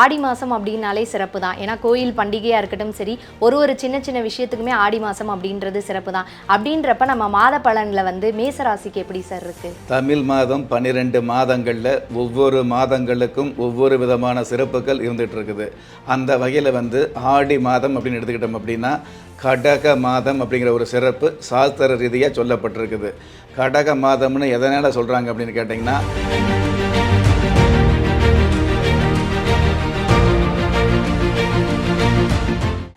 ஆடி மாதம் அப்படின்னாலே சிறப்பு தான் ஏன்னா கோயில் பண்டிகையாக இருக்கட்டும் சரி ஒரு ஒரு சின்ன சின்ன விஷயத்துக்குமே ஆடி மாதம் அப்படின்றது சிறப்பு தான் அப்படின்றப்ப நம்ம மாத பலனில் வந்து மேசராசிக்கு எப்படி சார் இருக்குது தமிழ் மாதம் பன்னிரெண்டு மாதங்களில் ஒவ்வொரு மாதங்களுக்கும் ஒவ்வொரு விதமான சிறப்புகள் இருந்துகிட்டு இருக்குது. அந்த வகையில் வந்து ஆடி மாதம் அப்படின்னு எடுத்துக்கிட்டோம் அப்படின்னா கடக மாதம் அப்படிங்கிற ஒரு சிறப்பு சாஸ்திர ரீதியாக சொல்லப்பட்டிருக்குது. கடக மாதம்னு எதனால் சொல்கிறாங்க அப்படின்னு கேட்டிங்கன்னா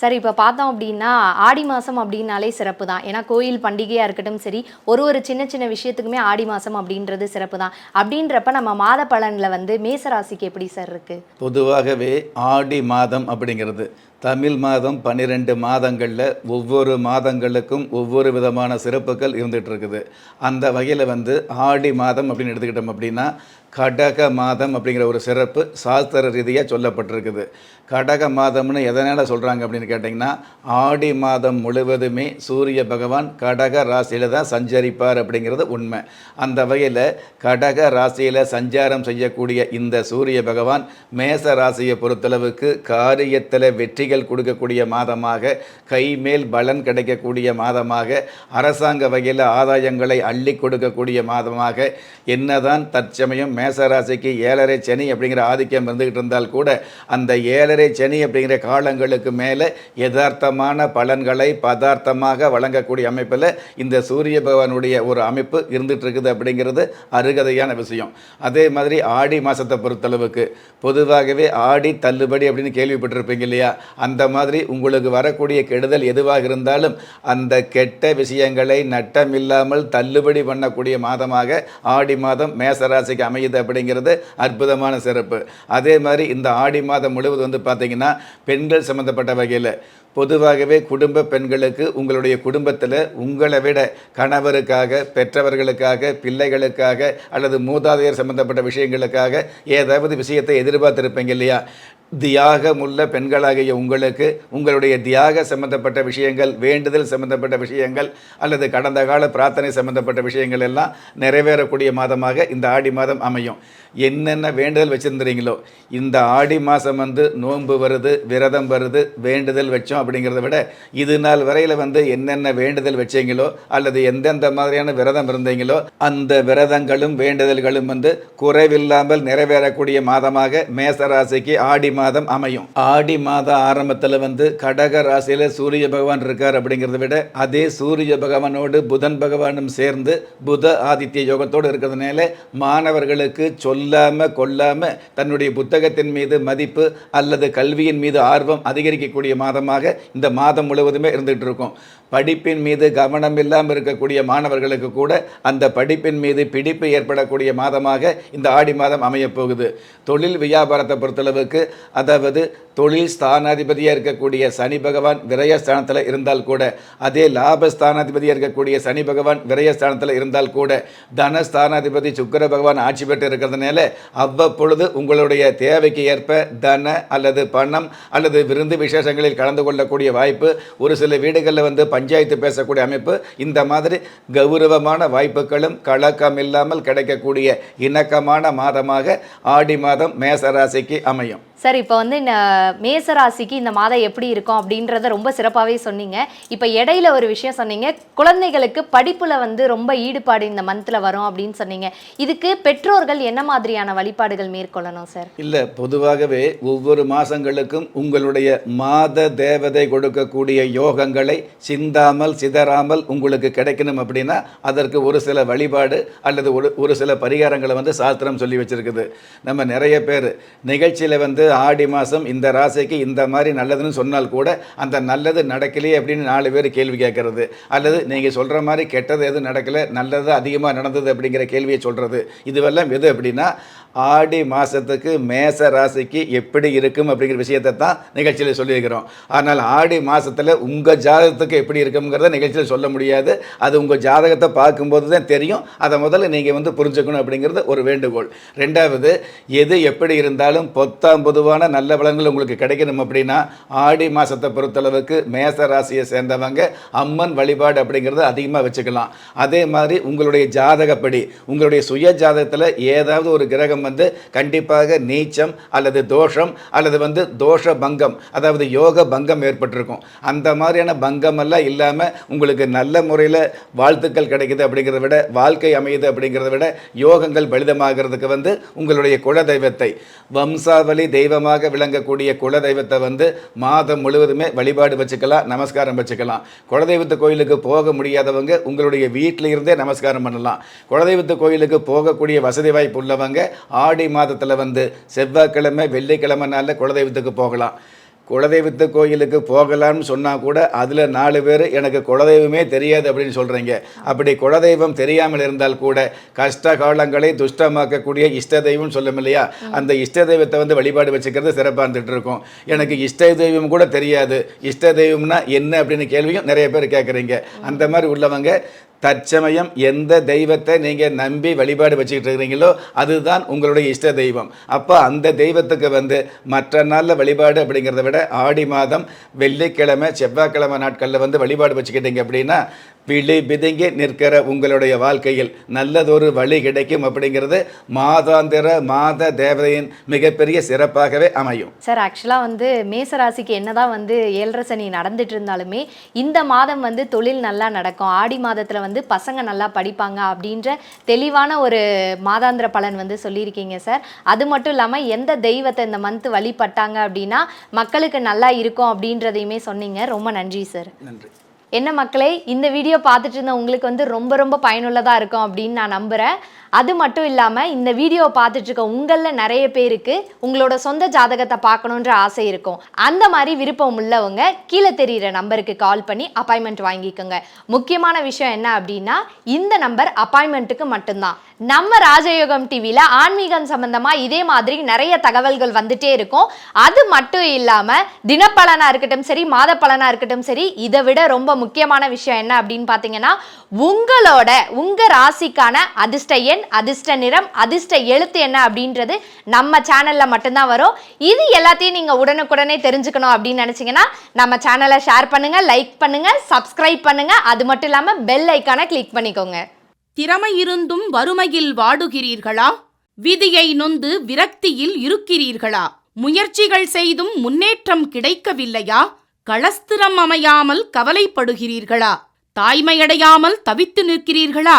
சார் இப்போ பார்த்தோம் அப்படின்னா ஆடி மாதம் அப்படின்னாலே சிறப்பு தான் ஏன்னா கோயில் பண்டிகையாக இருக்கட்டும் சரி ஒரு ஒரு சின்ன சின்ன விஷயத்துக்குமே ஆடி மாதம் அப்படின்றது சிறப்பு தான் அப்படின்றப்ப நம்ம மாத பலனில் வந்து மேசராசிக்கு எப்படி சார் இருக்குது பொதுவாகவே ஆடி மாதம் அப்படிங்கிறது தமிழ் மாதம் பன்னிரெண்டு மாதங்களில் ஒவ்வொரு மாதங்களுக்கும் ஒவ்வொரு விதமான சிறப்புகள் இருந்துகிட்டு இருக்குது. அந்த வகையில் வந்து ஆடி மாதம் அப்படின்னு எடுத்துக்கிட்டோம் அப்படின்னா கடக மாதம் அப்படிங்கிற ஒரு சிறப்பு சாஸ்திர ரீதியாக சொல்லப்பட்டிருக்குது. கடக மாதம்னு எதனால் சொல்கிறாங்க அப்படின்னு கேட்டிங்கன்னா ஆடி மாதம் முழுவதுமே சூரிய பகவான் கடக ராசியில் தான் சஞ்சரிப்பார் அப்படிங்கிறது உண்மை. அந்த வகையில் கடக ராசியில் சஞ்சாரம் செய்யக்கூடிய இந்த சூரிய பகவான் மேச ராசியை பொறுத்தளவுக்கு காரியத்தில் வெற்றிகள் கொடுக்கக்கூடிய மாதமாக கைமேல் பலன் கிடைக்கக்கூடிய மாதமாக அரசாங்க வகையில் ஆதாயங்களை அள்ளி கொடுக்கக்கூடிய மாதமாக என்னதான் தற்சமயம் மேச ராசிக்கு ஏழரை சனி அப்படிங்கிற ஆதிக்கம் இருந்துகிட்டு இருந்தால் கூட அந்த ஏழரை சனி அப்படிங்கிற காலங்களுக்கு மேலே யதார்த்தமான பலன்களை பதார்த்தமாக வழங்கக்கூடிய அமைப்பில் இந்த சூரிய பகவானுடைய ஒரு அமைப்பு இருந்துட்டு இருக்குது அப்படிங்கிறது அருகதையான விஷயம். அதே மாதிரி ஆடி மாதத்தை பொறுத்தளவுக்கு பொதுவாகவே ஆடி தள்ளுபடி அப்படின்னு கேள்விப்பட்டிருப்பீங்க இல்லையா? அந்த மாதிரி உங்களுக்கு வரக்கூடிய கெடுதல் எதுவாக இருந்தாலும் அந்த கெட்ட விஷயங்களை நட்டமில்லாமல் தள்ளுபடி பண்ணக்கூடிய மாதமாக ஆடி மாதம் மேசராசிக்கு அமையுது. அப்படிங்கிறது அற்புதமான சிறப்பு. அதே மாதிரி இந்த ஆடி மாதம் முழுவதும் வந்து பார்த்தீங்கன்னா பெண்கள் சம்மந்தப்பட்ட வகையில் பொதுவாகவே குடும்ப பெண்களுக்கு உங்களுடைய குடும்பத்தில் உங்களை விட கணவருக்காக பெற்றவர்களுக்காக பிள்ளைகளுக்காக அல்லது மூதாதையர் சம்பந்தப்பட்ட விஷயங்களுக்காக ஏதாவது விஷயத்தை எதிர்பார்த்துருப்பீங்க இல்லையா? தியாகமுள்ள பெண்களாகிய உங்களுக்கு உங்களுடைய தியாக சம்பந்தப்பட்ட விஷயங்கள் வேண்டுதல் சம்பந்தப்பட்ட விஷயங்கள் அல்லது கடந்த கால பிரார்த்தனை சம்பந்தப்பட்ட விஷயங்கள் எல்லாம் நிறைவேறக்கூடிய மாதமாக இந்த ஆடி மாதம் அமையும். என்னென்ன வேண்டுதல் வச்சுருந்துறீங்களோ இந்த ஆடி மாதம் வந்து நோன்பு வருது விரதம் வருது வேண்டுதல் வச்சோம் அப்படிங்கிறத விட இது நாள் வரையில் வந்து என்னென்ன வேண்டுதல் வச்சீங்களோ அல்லது எந்தெந்த மாதிரியான விரதம் இருந்தீங்களோ அந்த விரதங்களும் வேண்டுதல்களும் வந்து குறைவில்லாமல் நிறைவேறக்கூடிய மாதமாக மேசராசிக்கு ஆடி மாதம் அமையும். ஆடி மாத ஆரம்பத்தில் வந்து கடக ராசியில் சூரிய பகவான் இருக்கார் அப்படிங்கிறத விட அதே சூரிய பகவானோடு புதன் பகவானும் சேர்ந்து புத ஆதித்ய யோகத்தோடு இருக்கிறதுனால மாணவர்களுக்கு சொல்லாமல் கொல்லாமல் தன்னுடைய புத்தகத்தின் மீது மதிப்பு அல்லது கல்வியின் மீது ஆர்வம் அதிகரிக்கக்கூடிய மாதமாக இந்த மாதம் முழுவதுமே இருந்துகிட்டு இருக்கும். படிப்பின் மீது கவனம் இல்லாமல் இருக்கக்கூடிய மாணவர்களுக்கு கூட அந்த படிப்பின் மீது பிடிப்பு ஏற்படக்கூடிய மாதமாக இந்த ஆடி மாதம் அமையப் போகுது. தொழில் வியாபாரத்தை பொறுத்தளவுக்கு அதாவது தொழில் ஸ்தானாதிபதியாக இருக்கக்கூடிய சனி பகவான் விரயஸ்தானத்தில் இருந்தால் கூட அதே லாபஸ்தானாதிபதியாக இருக்கக்கூடிய சனி பகவான் விரயஸ்தானத்தில் இருந்தால் கூட தனஸ்தானாதிபதி சுக்கிர பகவான் ஆட்சி பெற்று இருக்கிறதுனால அவ்வப்பொழுது உங்களுடைய தேவைக்கு ஏற்ப தன அல்லது பணம் அல்லது விருந்து விசேஷங்களில் கலந்து கொள்ளக்கூடிய வாய்ப்பு ஒரு சில வீடுகளில் வந்து பஞ்சாயத்து பேசக்கூடிய அமைப்பு இந்த மாதிரி கௌரவமான வாய்ப்புகளும் கலக்கம் இல்லாமல் கிடைக்கக்கூடிய இணக்கமான மாதமாக ஆடி மாதம் மேசராசிக்கு அமையும். சார் இப்போ வந்து மேசராசிக்கு இந்த மாதம் எப்படி இருக்கும் அப்படின்றத ரொம்ப சிறப்பாகவே சொன்னீங்க. இப்போ இடையில ஒரு விஷயம் சொன்னீங்க. குழந்தைகளுக்கு படிப்பில் வந்து ரொம்ப ஈடுபாடு இந்த மந்தில் வரும் அப்படின்னு சொன்னீங்க. இதுக்கு பெற்றோர்கள் என்ன மாதிரியான வழிபாடுகள் மேற்கொள்ளணும் சார் இல்லை பொதுவாகவே ஒவ்வொரு மாதங்களுக்கும் உங்களுடைய மாத தேவதை கொடுக்கக்கூடிய யோகங்களை சிந்தாமல் சிதறாமல் உங்களுக்கு கிடைக்கணும் அப்படின்னா அதற்கு ஒரு சில வழிபாடு அல்லது ஒரு ஒரு சில பரிகாரங்களை வந்து சாஸ்திரம் சொல்லி வச்சிருக்குது. நம்ம நிறைய பேர் நிகழ்ச்சியில் வந்து ஆடி மாதம் இந்த ராசிக்கு இந்த மாதிரி நல்லதுன்னு சொன்னால் கூட அந்த நல்லது நடக்கலையே அப்படின்னு நாலு பேர் கேள்வி கேட்கறது. அல்லது நீங்கள் சொல்கிற மாதிரி கெட்டது எதுவும் நடக்கலை நல்லது அதிகமாக நடந்தது அப்படிங்கிற கேள்வியை சொல்கிறது இதுவெல்லாம் எது அப்படின்னா ஆடி மாதத்துக்கு மேச ராசிக்கு எப்படி இருக்கும் அப்படிங்கிற விஷயத்தை தான் நிகழ்ச்சியில் சொல்லியிருக்கிறோம். ஆனால் ஆடி மாதத்தில் உங்கள் ஜாதகத்துக்கு எப்படி இருக்குங்கிறத நிகழ்ச்சியில் சொல்ல முடியாது. அது உங்கள் ஜாதகத்தை பார்க்கும்போது தான் தெரியும். அதை முதல்ல நீங்கள் வந்து புரிஞ்சுக்கணும் அப்படிங்கிறது ஒரு வேண்டுகோள். ரெண்டாவது எது எப்படி இருந்தாலும் பொத்தாம் பொதுவான நல்ல பலன்கள் உங்களுக்கு கிடைக்கணும் அப்படின்னா ஆடி மாதத்தை பொறுத்தளவுக்கு மேச ராசியை சேர்ந்தவங்க அம்மன் வழிபாடு அப்படிங்கிறத அதிகமாக வச்சுக்கலாம். அதே மாதிரி உங்களுடைய ஜாதகப்படி உங்களுடைய சுய ஜாதகத்தில் ஏதாவது ஒரு கிரகம் வந்து கண்டிப்பாக நீச்சம் அல்லது தோஷம் அல்லது வந்து தோஷ பங்கம் அதாவது யோக பங்கம் ஏற்பட்டிருக்கும். அந்த மாதிரியான பங்கமெல்லாம் இல்லாமல் உங்களுக்கு நல்ல முறையில் வாழ்த்துக்கள் கிடைக்குது அப்படிங்கிறத விட வாழ்க்கை அமையுது அப்படிங்கிறத விட யோகங்கள் பலிதமாகிறதுக்கு வந்து உங்களுடைய குலதெய்வத்தை வம்சாவளி தெய்வமாக விளங்கக்கூடிய குல தெய்வத்தை வந்து மாதம் முழுவதுமே வழிபாடு வச்சுக்கலாம் நமஸ்காரம் வச்சுக்கலாம். குலதெய்வத்து கோயிலுக்கு போக முடியாதவங்க உங்களுடைய வீட்டில் இருந்தே நமஸ்காரம் பண்ணலாம். குலதெய்வத்து கோயிலுக்கு போகக்கூடிய வசதி வாய்ப்பு உள்ளவங்க ஆடி மாதத்தில் வந்து செவ்வாய்க்கிழமை வெள்ளிக்கிழமை நாளில் குலதெய்வத்துக்கு போகலாம். குலதெய்வத்து கோயிலுக்கு போகலாம்னு சொன்னால் கூட அதில் நாலு பேர் எனக்கு குலதெய்வமே தெரியாது அப்படின்னு சொல்கிறீங்க அப்படி குலதெய்வம் தெரியாமல் இருந்தால் கூட கஷ்ட காலங்களை துஷ்டமாக்கக்கூடிய இஷ்ட தெய்வம் சொல்லும் இல்லையா? அந்த இஷ்ட தெய்வத்தை வந்து வழிபாடு வச்சுக்கிறது சிறப்பாக இருந்துகிட்டு இருக்கும். எனக்கு இஷ்ட தெய்வம் கூட தெரியாது. இஷ்ட தெய்வம்னா என்ன அப்படின்னு கேள்வியும் நிறைய பேர் கேட்குறீங்க அந்த மாதிரி உள்ளவங்க தற்சமயம் எந்த தெய்வத்தை நீங்கள் நம்பி வழிபாடு வச்சுக்கிட்டு இருக்கிறீங்களோ அதுதான் உங்களுடைய இஷ்ட தெய்வம். அப்போ அந்த தெய்வத்துக்கு வந்து மற்ற நாளில் வழிபாடு அப்படிங்கிறத விட ஆடி மாதம் வெள்ளிக்கிழமை செவ்வாய்க்கிழமை நாட்களில் வந்து வழிபாடு வச்சுக்கிட்டீங்க அப்படின்னா விழி பிதுங்கி நிற்கிற உங்களுடைய வாழ்க்கையில் நல்லதொரு வழி கிடைக்கும் அப்படிங்கிறது மாதாந்திர மாத தேவதையின் மிகப்பெரிய சிறப்பாகவே அமையும். சார் ஆக்சுவலாக வந்து மேசராசிக்கு என்னதான் வந்து ஏழரை சனி நடந்துட்டு இருந்தாலுமே இந்த மாதம் வந்து தொழில் நல்லா நடக்கும். ஆடி மாதத்தில் வந்து பசங்க நல்லா படிப்பாங்க அப்படின்ற தெளிவான ஒரு மாதாந்திர பலன் வந்து சொல்லியிருக்கீங்க சார் அது மட்டும் இல்லாமல் எந்த தெய்வத்தை இந்த மந்த் வழிபட்டாங்க அப்படின்னா மக்களுக்கு நல்லா இருக்கும் அப்படின்றதையுமே சொன்னீங்க. ரொம்ப நன்றி சார் நன்றி. என்ன மக்களே இந்த வீடியோ பார்த்துட்டு இருந்த உங்களுக்கு வந்து ரொம்ப ரொம்ப பயனுள்ளதாக இருக்கும் அப்படின்னு நான் நம்புகிறேன் அது மட்டும் இல்லாமல் இந்த வீடியோவை பார்த்துட்ருக்க உங்களில் நிறைய பேருக்கு உங்களோட சொந்த ஜாதகத்தை பார்க்கணுன்ற ஆசை இருக்கும். அந்த மாதிரி விருப்பம் உள்ளவங்க கீழே தெரிகிற நம்பருக்கு கால் பண்ணி அப்பாயின்மெண்ட் வாங்கிக்கோங்க. முக்கியமான விஷயம் என்ன அப்படின்னா இந்த நம்பர் அப்பாயின்மெண்ட்டுக்கு மட்டும்தான். நம்ம ராஜயோகம் டிவியில் ஆன்மீகம் சம்பந்தமாக இதே மாதிரி நிறைய தகவல்கள் வந்துட்டே இருக்கும். அது மட்டும் இல்லாமல் தினப்பலனாக இருக்கட்டும் சரி மாத பலனாக இருக்கட்டும் சரி இதை விட ரொம்ப முக்கியமான விஷயம் என்ன அப்படின்னு பார்த்தீங்கன்னா உங்களோட உங்கள் ராசிக்கான அதிர்ஷ்ட எண் அதிர்ஷ்ட நிறம் அதிர்ஷ்ட எழுத்து என்ன அப்படின்றது நம்ம சேனலில் மட்டும்தான் வரும். இது எல்லாத்தையும் நீங்கள் உடனுக்குடனே தெரிஞ்சுக்கணும் அப்படின்னு நினச்சிங்கன்னா நம்ம சேனலை ஷேர் பண்ணுங்கள் லைக் பண்ணுங்கள் சப்ஸ்கிரைப் பண்ணுங்கள் அது மட்டும் இல்லாமல் பெல் ஐக்கானை கிளிக் பண்ணிக்கோங்க. திறமை இருந்தும் வறுமையில் வாடுகிறீர்களா? விதியை நொந்து விரக்தியில் இருக்கிறீர்களா? முயற்சிகள் செய்தும் முன்னேற்றம் கிடைக்கவில்லையா? களஸ்திரம் அமையாமல் கவலைப்படுகிறீர்களா? தாய்மையடையாமல் தவித்து நிற்கிறீர்களா?